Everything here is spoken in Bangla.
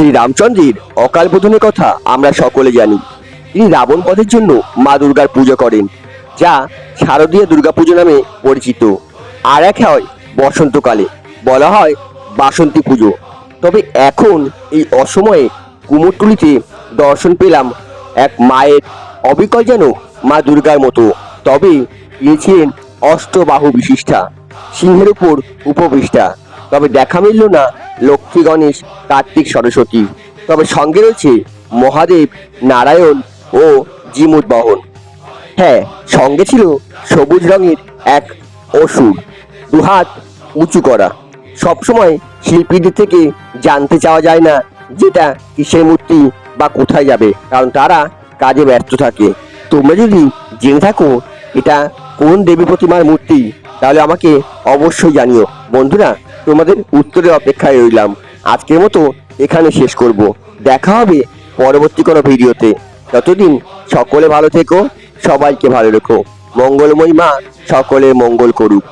শ্রী রামচন্দ্রের অকাল বোধনের কথা আমরা সকলে জানি। তিনি রাবণ বধের জন্য মা দুর্গার পুজো করেন, যা শারদীয় দুর্গাপুজো নামে পরিচিত। আর এক হয় বসন্তকালে, বলা হয় বাসন্তী পুজো। তবে এখন এই অসময়ে কুমোরটুলিতে দর্শন পেলাম এক মায়ের অবিকল যেন মা দুর্গার মতো। তবে তিনি অষ্টবাহু বিশিষ্টা সিংহের উপর উপবিষ্টা। তবে দেখা মিলল না লক্ষ্মী গণেশ, কার্তিক সরস্বতী। তবে সঙ্গে রয়েছে মহাদেব, নারায়ণ ও জিমুদ বহন। হ্যাঁ সঙ্গে ছিল সবুজ রঙের এক অসুর, দুহাত উঁচু করা। সবসময় শিল্পীদের থেকে জানতে চাওয়া যায় না যেটা কিসের মূর্তি বা কোথায় যাবে, কারণ তারা কাজে ব্যস্ত থাকে। তোমরা যদি জেনে থাকো, এটা কোন দেবী প্রতিমার মূর্তি তাহলে আমাকে অবশ্যই জানিও। বন্ধুরা, তোমাদের উত্তরের অপেক্ষায় রইলাম। আজকের মতো এখানে শেষ করব। দেখা হবে পরবর্তী কোনো ভিডিওতে। ততদিন সকলে ভালো থেকো, সবাইকে ভালো রেখো। মঙ্গলময়ী মা সকলে মঙ্গল করুক।